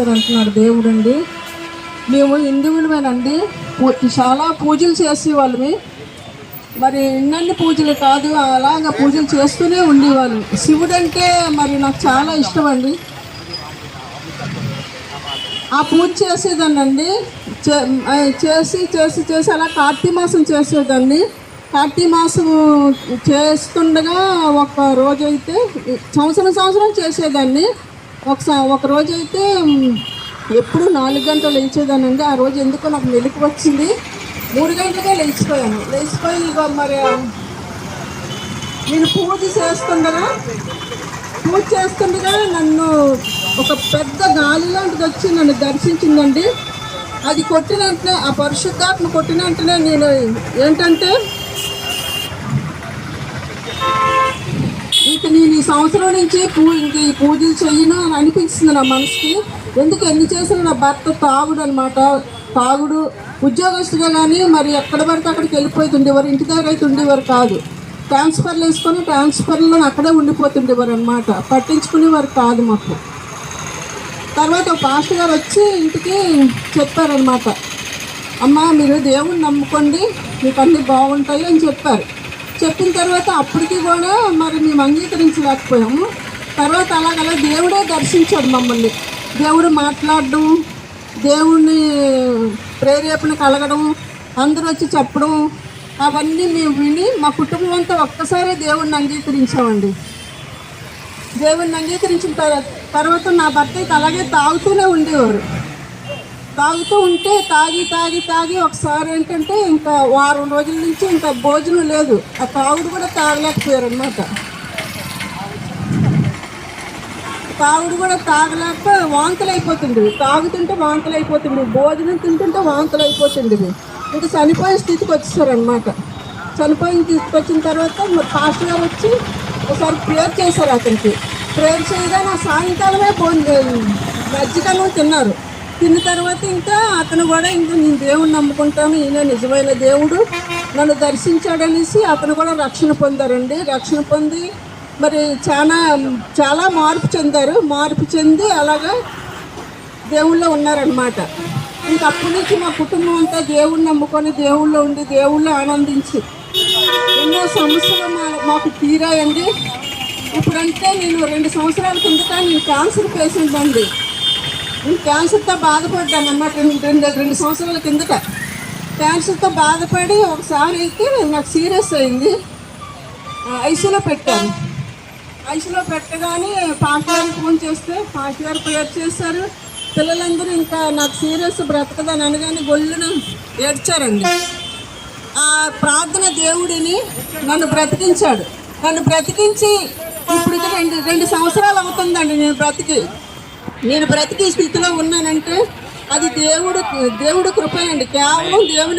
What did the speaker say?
చేస్తారు అంటున్నాడు దేవుడండి. మేము హిందువులమేనండి. చాలా పూజలు చేసేవాళ్ళమి. మరి ఇన్నన్ని పూజలు కాదు అలాగ పూజలు చేస్తూనే ఉండేవాళ్ళు. శివుడు అంటే మరి నాకు చాలా ఇష్టం అండి ఆ పూజ చేసేదాన్నండి. చే- చేసి చేసి చేసి అలా కార్తీక మాసం చేసేదాన్ని. కార్తీక మాసం చేస్తుండగా ఒక రోజైతే సంవత్సరం సంవత్సరం చేసేదాన్ని. ఒకసారి ఒక రోజు అయితే ఎప్పుడు నాలుగు గంటలు లేచేదానండి ఆ రోజు ఎందుకో నాకు మెలకు వచ్చింది. మూడు గంటలకే లేచిపోయాను. లేచిపోయి ఇక మరి నేను పూజ చేస్తుండగా పూజ చేస్తుండగా నన్ను ఒక పెద్ద గాలి లాంటిది వచ్చి నన్ను దర్శించిందండి. అది కొట్టిన వెంటనే ఆ పరిశుద్ధాత్మ కొట్టిన వెంటనే నేను ఏంటంటే ఇక నేను ఈ సంవత్సరం నుంచి పూ ఇంక ఈ పూజలు చెయ్యను అని అనిపిస్తుంది నా మనసుకి. ఎందుకు ఎన్ని చేసినా నా భర్త తాగుడు అనమాట తాగుడు ఉద్యోగస్తుగా కానీ మరి ఎక్కడ పడితే అక్కడికి వెళ్ళిపోతుండేవారు. ఇంటి దగ్గర అయితే ఉండేవారు కాదు. ట్రాన్స్ఫర్లు వేసుకొని ట్రాన్స్ఫర్లో అక్కడే ఉండిపోతుండేవారు అనమాట పట్టించుకునేవారు కాదు మాకు. తర్వాత ఒక పాస్టర్ గారు వచ్చి ఇంటికి చెప్పారనమాట. అమ్మ మీరు దేవుణ్ణి నమ్ముకోండి. మీకు అన్నీ బాగుంటాయి అని చెప్పారు. చెప్పిన తర్వాత అప్పటికి కూడా మరి మేము అంగీకరించలేకపోయాము. తర్వాత అలాగలా దేవుడే దర్శించాడు మమ్మల్ని. దేవుడు మాట్లాడడం దేవుణ్ణి ప్రేరేపణ కలగడం అందరూ వచ్చి చెప్పడం అవన్నీ మేము విని మా కుటుంబం అంతా ఒక్కసారే దేవుణ్ణి అంగీకరించామండి. దేవుణ్ణి అంగీకరించిన తర్వాత తర్వాత నా భర్త అయితే అలాగే తాగుతూనే ఉండేవారు. తాగుతూ ఉంటే తాగి తాగి తాగి ఒకసారి ఏంటంటే ఇంకా వారం రోజుల నుంచి ఇంకా భోజనం లేదు. ఆ తాగుడు కూడా తాగలేకపోయారు అనమాట తాగుడు కూడా తాగలేక వాంతులు అయిపోతుంది తాగుతుంటే వాంతులు అయిపోతుంది భోజనం తింటుంటే వాంతులు అయిపోతుంది ఇంకా చనిపోయే స్థితికి వచ్చేసారనమాట చనిపోయిన స్థితికి వచ్చిన తర్వాత పాస్టర్ గారు వచ్చి ఒకసారి ప్రేయర్ చేశారు అతనికి. ప్రేయర్ చేయగానే ఆ సాయంకాలమే భోజనం మజ్జిగన్నం తిన్నారు. తిన్న తర్వాత ఇంకా అతను కూడా ఇంకా నేను దేవుడిని నమ్ముకుంటాను ఈయన నిజమైన దేవుడు. నన్ను దర్శించాడనేసి అతను కూడా రక్షణ పొందారండి. రక్షణ పొంది మరి చాలా చాలా మార్పు చెందారు. మార్పు చెంది అలాగా దేవుళ్ళో ఉన్నారనమాట ఇంక అప్పటి నుంచి మా కుటుంబం అంతా దేవుణ్ణి నమ్ముకొని దేవుళ్ళో ఉండి దేవుళ్ళు ఆనందించి ఎన్నో సమస్యలు మా- మాకు తీరాయండి. ఇప్పుడంటే నేను రెండు సంవత్సరాల కిందట నేను క్యాన్సర్ పేషెంట్ అండి. నేను క్యాన్సర్తో బాధపడ్డాను రెండు రెండు రెండు సంవత్సరాల కిందట. క్యాన్సర్తో బాధపడి ఒకసారి అయితే నాకు సీరియస్ అయింది. ఐసీలో పెట్టాను. ఐసీలో పెట్టగానే పాస్ ఫోన్ చేస్తే పాస్ గారు ప్రేయర్ చేశారు. పిల్లలందరూ ఇంకా నాకు సీరియస్ బ్రతకదని అనగానే గొల్లున ఏడ్చారండి. ఆ ప్రార్థన దేవుడిని నన్ను బ్రతికించాడు. నన్ను బ్రతికించి ఇప్పుడు రెండు రెండు సంవత్సరాలు అవుతుందండి నేను బ్రతికి. నేను బ్రతికి స్థితిలో ఉన్నానంటే అది దేవుడు దేవుడు కృపనండి కేవలం దేవుని